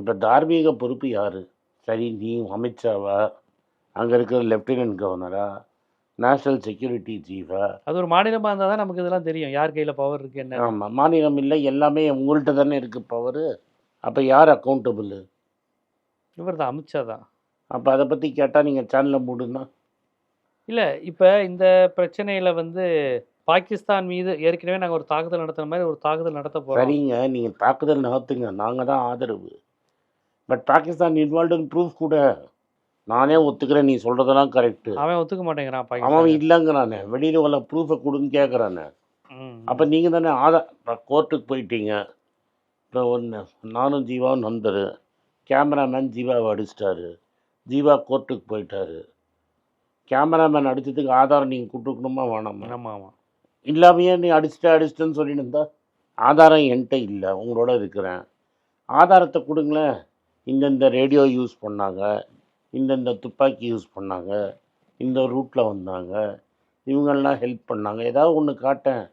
இப்போ தார்மீக பொறுப்பு யார்? சரி நீ அமித்ஷாவா? அங்கே இருக்கிற லெஃப்டினன்ட் கவர்னரா நேஷ்னல் செக்யூரிட்டி சீஃபா அது ஒரு மாநிலமாக இருந்தால் தான் நமக்கு இதெல்லாம் தெரியும். யார் கையில் பவர் இருக்கு என்ன? ஆமாம் மாநிலம் இல்லை எல்லாமே உங்கள்கிட்ட தானே இருக்குது பவரு அப்போ யார் அக்கௌண்டபிள் இவர் தான் அமித்ஷா தான். அப்போ அதை பற்றி கேட்டால் நீங்கள் சேனலை மூடுன்னா இல்லை இப்போ இந்த பிரச்சனையில் வந்து பாகிஸ்தான் மீது ஏற்கனவே நாங்கள் ஒரு தாக்குதல் நடத்துன மாதிரி ஒரு தாக்குதல் நடத்த போகிறோம் சரிங்க நீங்கள் தாக்குதல் நகர்த்துங்க நாங்கள் தான் ஆதரவு. பட் பாகிஸ்தான் இன்வால்வ்டுன்னு ப்ரூஃப் கூட. நானே ஒத்துக்கிறேன் நீ சொல்கிறதெல்லாம் கரெக்டு அவன் ஒத்துக்க மாட்டேங்கிறான் அவன் இல்லைங்கிறானே. வெளியில் உள்ள ப்ரூஃபை கொடுன்னு கேட்குறானே. அப்போ நீங்கள் தானே ஆதார் கோர்ட்டுக்கு போயிட்டீங்க. இப்போ ஒன்று நானும் ஜீவாவும் நண்பர். கேமராமேன் ஜீவாவை அடிச்சிட்டாரு. ஜீவா கோர்ட்டுக்கு போயிட்டாரு. கேமராமேன் அடிச்சதுக்கு ஆதாரம் நீங்கள் கொடுக்கணுமா வேணாமா? ஆமாம் ஆமாம் இல்லாமையே நீ அடிச்சிட்ட அடிச்சிட்டேன்னு சொல்லிட்டு இருந்தா? ஆதாரம் என்கிட்ட இல்லை உங்களோட இருக்கிறேன். ஆதாரத்தை கொடுங்களேன். இந்தந்த ரேடியோ யூஸ் பண்ணாங்க இந்தந்த துப்பாக்கி யூஸ் பண்ணாங்க இந்த ரூட்டில் வந்தாங்க இவங்கெல்லாம் ஹெல்ப் பண்ணாங்க. ஏதாவது ஒன்று காட்டேன்.